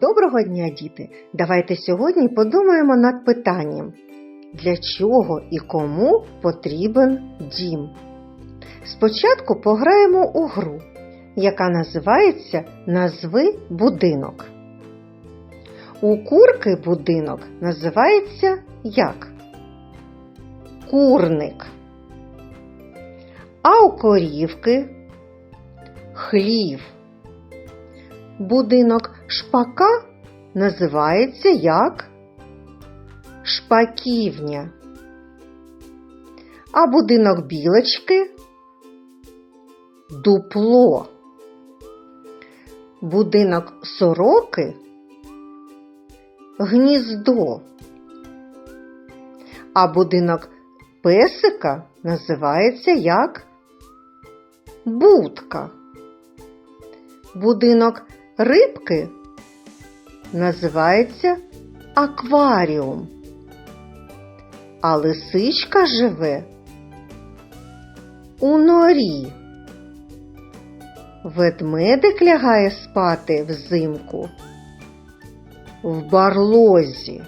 Доброго дня, діти! Давайте сьогодні подумаємо над питанням, для чого і кому потрібен дім. Спочатку пограємо у гру, яка називається Назви будинок. У курки будинок називається як? Курник. А у корівки хлів. Будинок шпака називається як шпаківня. А будинок білочки дупло. Будинок сороки гніздо. А будинок песика називається як будка. Будинок рибки називається акваріум. А лисичка живе у норі. Ведмедик лягає спати взимку в барлозі.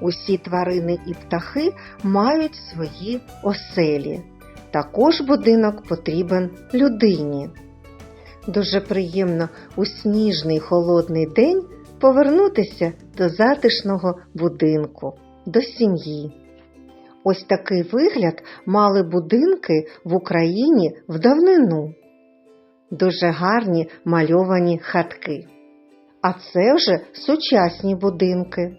Усі тварини і птахи мають свої оселі. Також будинок потрібен людині. Дуже приємно у сніжний холодний день повернутися до затишного будинку, до сім'ї. Ось такий вигляд мали будинки в Україні в давнину. Дуже гарні мальовані хатки. А це вже сучасні будинки.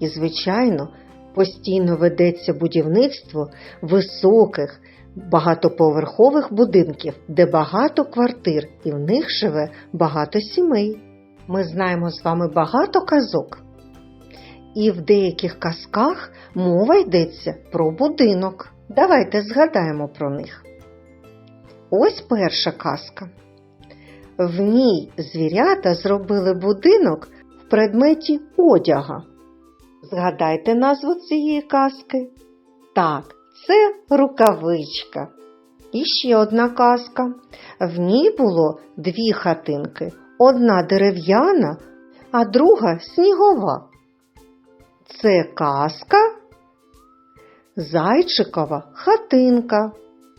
І, звичайно, постійно ведеться будівництво високих, багатоповерхових будинків, де багато квартир, і в них живе багато сімей. Ми знаємо з вами багато казок. І в деяких казках мова йдеться про будинок. Давайте згадаємо про них. Ось перша казка. В ній звірята зробили будинок в предметі одяга. Згадайте назву цієї казки. Так, це рукавичка. І ще одна казка. В ній було дві хатинки. Одна дерев'яна, а друга снігова. Це казка Зайчикова хатинка.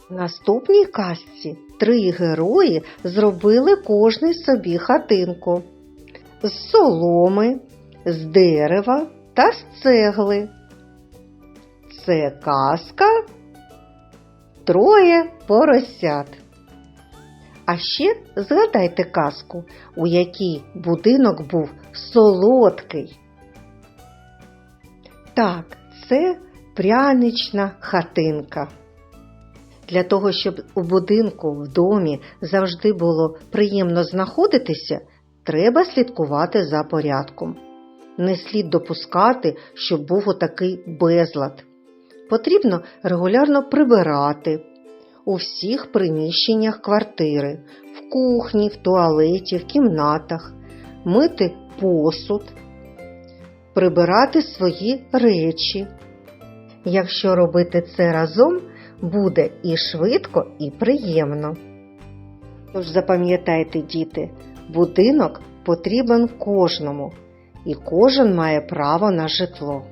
В наступній казці три герої зробили кожний собі хатинку з соломи, з дерева та з цегли. Це казка Троє поросят. А ще згадайте казку, у якій будинок був солодкий. Так, це прянична хатинка. Для того, щоб у будинку в домі завжди було приємно знаходитися, треба слідкувати за порядком. Не слід допускати, щоб був отакий безлад. Потрібно регулярно прибирати у всіх приміщеннях квартири, в кухні, в туалеті, в кімнатах, мити посуд, прибирати свої речі. Якщо робити це разом, буде і швидко, і приємно. Тож запам'ятайте, діти, будинок потрібен кожному, і кожен має право на житло.